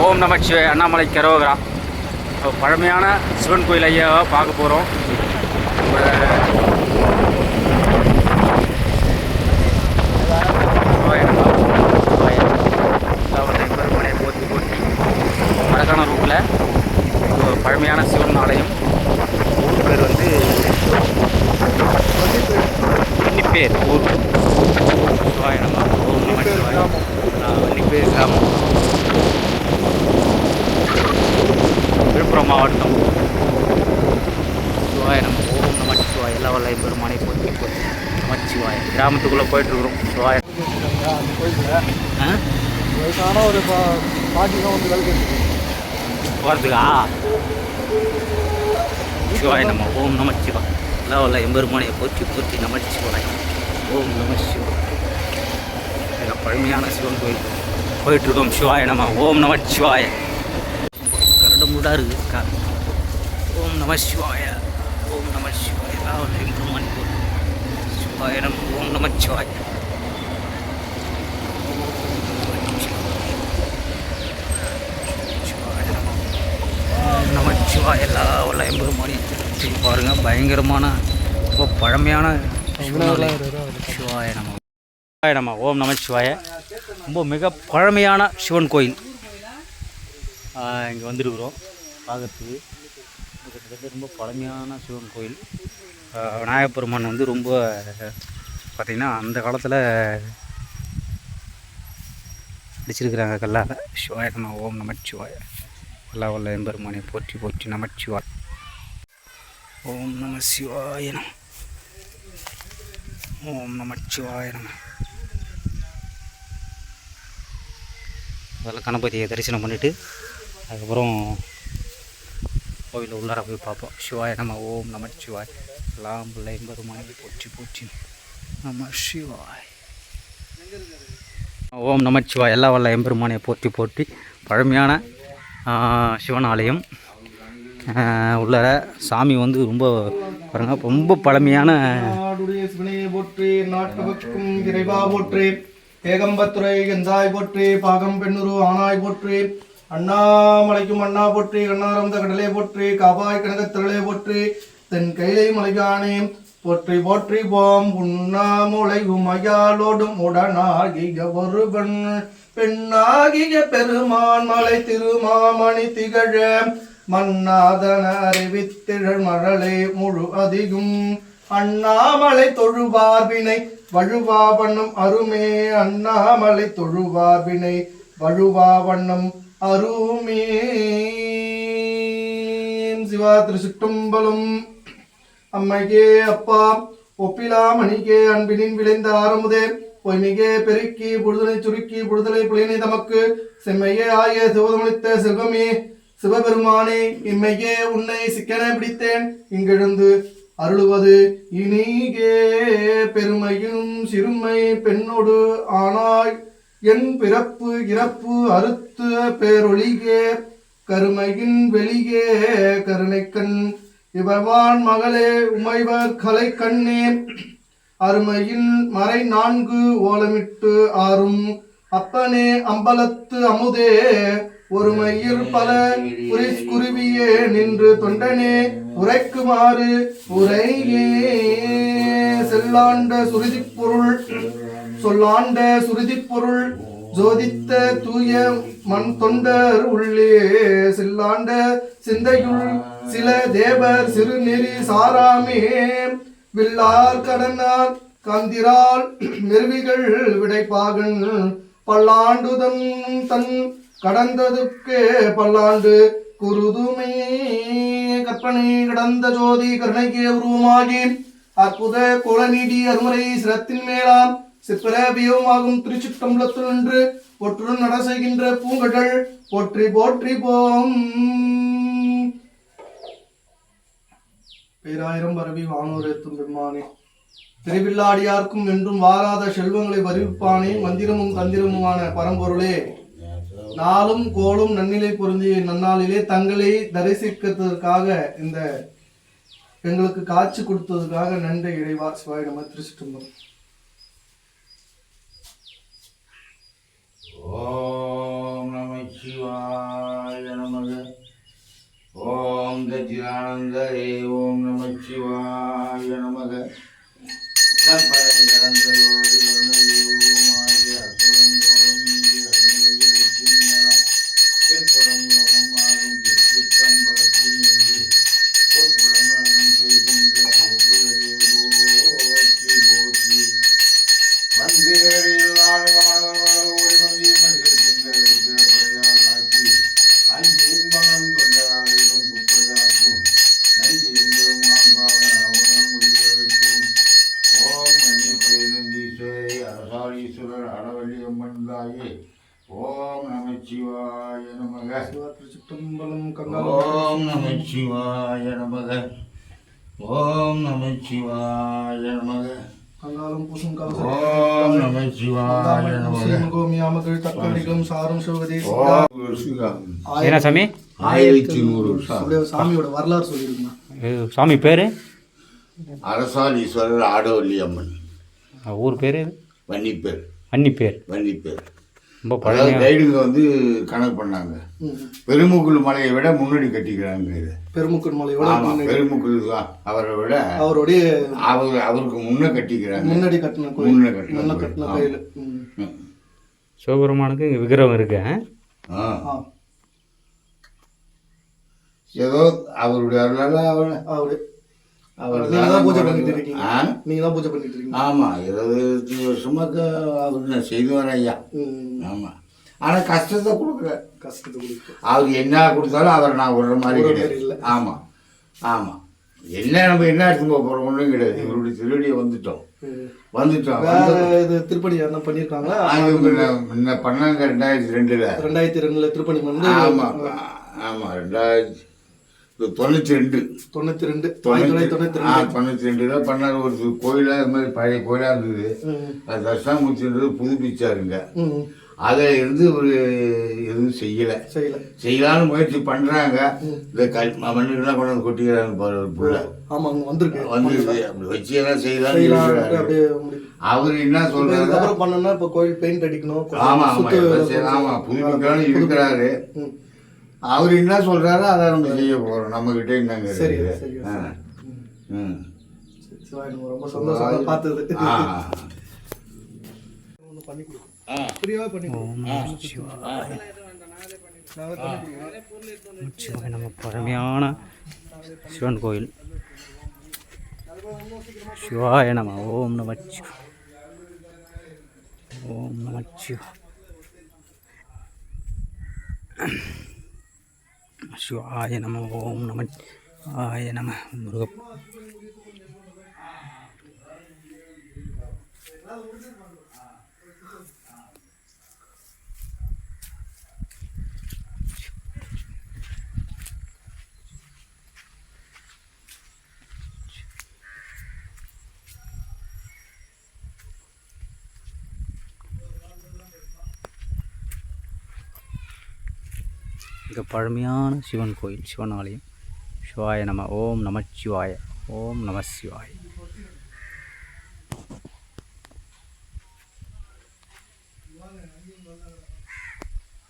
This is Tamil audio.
ஓம் நமச்சிவாய அண்ணாமலை கரோகரா. பழமையான சிவன் கோயில் ஐயாவை பார்க்க போகிறோம் போற்றி போற்றி வடக்கான ரூட்டில் ஒரு பழமையான சிவன் ஆலயம். ஊர் பேர் வந்து பேர் ஊர் சிவாய ஓம் நம சிவாய கிராமம் விழுப்புரம் மாவட்டம். சிவாய நம்ம ஓம் நம சிவாய. எல்லா வல்ல பெருமானை போற்றி போற்றி. நமச்சிவாய கிராமத்துக்குள்ளே போயிட்டுருக்குறோம். சிவாய. அந்த கோயிலில் ஒரு பா பாட்டிலாம் வந்து போகிறதுக்கா சிவாய நம்ம ஓம் நம சிவாய் எல்லா வல்ல எம்பெருமானையை போற்றி போற்றி. நம சிவாய். ஓம் நம சிவாய் மிக பழமையான சிவன் கோயில். போயிட்டுருக்கோம். சிவாய நம்ம ஓம் நம சிவாய. கரடமுடா இருக்குது கா ஓம் நம சிவாய ஓம் நம சிவாய எல்லா வல்ல எம்பெருமானை போற்றி சிவாய நம்ம ஓம் நம சிவாய சிவாய எல்லா உள்ள எம்பெருமானி பாருங்கள் பயங்கரமான ரொம்ப பழமையான சிவாய நம சிவாய நம ஓம் நமச்சிவாய ரொம்ப மிக பழமையான சிவன் கோயில் இங்கே வந்திருக்கிறோம் பார்க்கறதுக்கு கிட்டத்தட்ட ரொம்ப பழமையான சிவன் கோயில். விநாயகப்பெருமான் வந்து ரொம்ப பார்த்திங்கன்னா அந்த காலத்தில் அடிச்சிருக்கிறாங்க கல்லால். சிவாய நம்ம ஓம் நமச்சிவாய எல்லா வல்ல எம்பெருமானை போற்றி போற்றி நமச்சிவாய் ஓம் நம சிவாய நம. ஓம் நமச்சிவாய நம. முதல்ல கணபதியை தரிசனம் பண்ணிவிட்டு அதுக்கப்புறம் கோவிலில் உள்ளார போய் பார்ப்போம். சிவாய நம்ம ஓம் நமச்சிவாய் எல்லாம் பிள்ளை எம்பெருமானை போச்சு போச்சு நம்ம சிவாய். ஓம் நமச்சிவா எல்லா வல்ல எம்பெருமானை போற்றி போற்றி பழமையான சிவன் ஆலயம் உள்ளார சாமி வந்து ரொம்ப பாருங்க ரொம்ப பழமையான போற்றி இறைவா போற்றி ஏகம்பத்துறை எந்தாய் போற்றி பாகம் பெண்ணுரு ஆனாய் போற்றி அண்ணாமலைக்கும் அண்ணா போற்றி கண்ணாரந்த கடலே போற்றி காபாய் கனகத்திரளே போற்றி தென் கைலை மலைகானே போற்றி போற்றி போம் உண்ணாமுலை அயாலோடும் உடனாகிய ஒருவன். பெண்ணாகிய பெருமான் மலை திருமாமணி திகழ மன்னாதன அறிவித்திழல் மழலை முழு அதிகும். அண்ணாமலை தொழுவார்பினை வழுவா வண்ணம் அருமே. அண்ணாமலை தொழுவார்பினை வழுவா வண்ணம் அருமே. சிவா திருசுட்டும்பலும். அம்மையே அப்பா ஒப்பிலா மணிக்கே அன்பினின் விளைந்த ஆரமுதே. பொய்மிகே பெருக்கி புழுதலை சுருக்கி புடுதலை புலினை தமக்கு. செம்மையே ஆய சிவதமளித்த செல்வமே. சிவபெருமானே இம்மையே உன்னை சிக்கன பிடித்தேன். இங்கெழுந்து அருளுவது இனிகே. பெருமையும் சிறுமை பெண்ணோடு ஆனாய். என் பிறப்பு இறப்பு அறுத்து பேரொழிகே கருமையின் வெளியே கருணைக்கண் இவர்வான் மகளே உமைவர் கலை கண்ணே. அருமையின் மறை நான்கு ஓலமிட்டு ஆறும். அப்பனே அம்பலத்து அமுதே ஒருமையில் பல குறிஸ்குருவியே நின்று தொண்டனே உரைக்குமாறு உரையே. செல்லாண்ட சுருதிப் பொருள் சொல்லாண்ட சுருதிப் பொருள் ஜோதித்த தூய மண் தொண்டர் உள்ளே சில்லாண்ட சிந்தையுள் சில தேவர் சிறுநெறி சாராமே. வில்லார் கடனார் கந்திரால் மெருவிகள் விடைப்பாகன் பல்லாண்டுதன் தன் கடந்ததுக்கே பல்லாண்டு குருதுமே. கற்பனை கடந்த ஜோதி கருணைக்கே உருவமாகி அற்புத கோலநீடி அருமுறை சிரத்தின் மேலாம் சிப்பிரபியவுமாகும் திருச்சிற்றம்பலத்தில் நின்று ஒற்றுடன் நட செய்கின்ற பூங்கடல் போற்றி போற்றி போம். பேராயிரம் பரவி வானோர் எத்தும் பெருமானே திருவில்லாடியார்க்கும் என்றும் வாராத செல்வங்களை வருவிப்பானே மந்திரமும் தந்திரமுமான பரம்பொருளே. நாளும் கோளும் நன்னிலை பொருந்திய நன்னாளிலே தங்களை தரிசிக்கிறதுக்காக இந்த எங்களுக்கு காட்சி கொடுத்ததுக்காக நன்றி இறைவா சிவாயிடமா நம்ம ஓம் ஓம் நம சிவாய நமக ஓம் சச்சிதானந்தரே ஓம் நம சிவாய நமக கற்பனை கடந்ததோடு கருணையோகமாகிய அற்புதம் தோறும் இங்கு அருள்நிலைகளுக்கும் மேலாம் திருப்புறம் யோகமாகும் திருச்சிற்றம்பலத்தில் நின்று பொற்புலமரணம் செய்கின்ற பொங்குகளே போற்றி போற்றி மந்திரிகளில் ஆழ்வானவர்களோடு மந்திரி மந்திரி பிரஜாதாக்கி அஞ்சியும் பலம் கொண்டதாகவும் குப்பதாக்கும் நஞ்சியும் பெருமான்பாக அவனம் முடிவதற்கும் ஓம் மன்னிப்பை நந்தீஸ்வரை அரசாளீஸ்வரர் அறவள்ளியம்மன் தாயே ஓம் நமச்சிவாய நமக. திருச்சிற்றம்பலம் ஓம் நமச்சிவாய நமக. ஓம் நமச்சிவாய நமக. கங்காளம் பூசும் ஓம் நமச்சிவாய நமக. கோமியாமகள் தக்கடிகம் சாரும் சிவகதி. என்ன சாமி? ஆயிரத்தி நூறு சாமியோட வரலாறு சொல்லிடுங்க இது சாமி பேர்? அரசாளீஸ்வரர் ஆடவல்லி அம்மன் ஊர் பேர் வன்னிப்பேர். அன்னி பேர் வன்னிப்பேர். ரொம்ப பழமையாக கைடுங்க வந்து கணக்கு பண்ணாங்க. பெருமுக்குள் மலையை விட முன்னாடி கட்டிக்கிறாங்க இது. ஆமா முன்னாடி. பெருமுக்குள் தான் அவரை விட அவருடைய அவர் அவருக்கு முன்ன கட்டிக்கிறாங்க. முன்னாடி கட்டின கோயில். முன்ன கட்டின. கட்டின. கோயில். சிவபெருமானுக்கு விக்கிரகம் இருக்கு. ஏதோ அவருடைய அருளால அவர் அவரு அவர் நீங்க தான் பூஜை பண்ணிட்டு இருக்கீங்க ஆ? நீங்க தான் பூஜை பண்ணிட்டு இருக்கீங்க ஆமா இருபது வருஷமாக்க அவர் நான் செய்து வர ஐயா. ம். ஆமா. ஆனா கஷ்டத்தை கொடுக்குற கஷ்டத்தை அவர் என்ன கொடுத்தாலும் அவரை நான் விடுற மாதிரி கிடையாது. இல்ல. ஆமா. ஆமா. என்ன நம்ம என்ன எடுத்து போக போறோம்? ஒன்றும் கிடையாது. இவருடைய திருவடியை வந்துட்டோம். வந்துட்டோம். இது திருப்பணி என்ன பண்ணிருக்காங்களா அது முன்ன பண்ணாங்க ரெண்டாயிரத்தி ரெண்டுல? ரெண்டாயிரத்தி ரெண்டுல திருப்பணி வந்து ஆமா. ஆமா. ரெண்டாயிரத்தி தொண்ணூத்தி ரெண்டு. தொண்ணூத்தி ரெண்டு. தொள்ளாயிரத்தி தொண்ணூத்தி ஆ ரெண்டு. தொண்ணூத்தி ரெண்டுல பண்ணாரு ஒரு கோயிலா இது மாதிரி பழைய கோயிலா இருந்தது. அது தட்சிணாமூர்த்தின்றது புதுப்பிச்சாருங்க ம். அதை இருந்து ஒரு எதுவும் செய்யல. செய்யல. செய்யலாம்னு முயற்சி பண்றாங்க. இந்த கல் மண்ணுக்கெல்லாம் கொண்டு வந்து கொட்டிக்கிறாங்க பாரு ஒரு புள்ள. ஆமா அங்க வந்திருக்கு. வந்து அப்படி வச்சு எல்லாம் செய்யலாம்னு. அவர் என்ன சொல்றாரு இதுக்கப்புறம் பண்ணணும்னா இப்ப கோயில் பெயிண்ட் அடிக்கணும் ஆமா ஆமா சுத்து எல்லாம் செய்யலாம். ஆமா புதுப்பிக்கலாம்னு இருக்கிறாரு. அவர் என்ன சொல்றாரோ அதை நம்ம செய்ய போறோம். நம்ம கிட்ட என்னங்க சரி? சரி. ம். ரொம்ப சந்தோஷம் பார்த்தது பண்ணி கொடுக்கும் நம்ம பழமையான சிவன் கோயில். சிவாய நம. ஓம் நம ஓம் நம சிவ. சிவாய நம ஓம் நம ஆய நம முருக மிக பழமையான சிவன் கோயில் சிவன் ஆலயம். சிவாய நம ஓம் நமச்சிவாய சிவாய ஓம் நம சிவாய.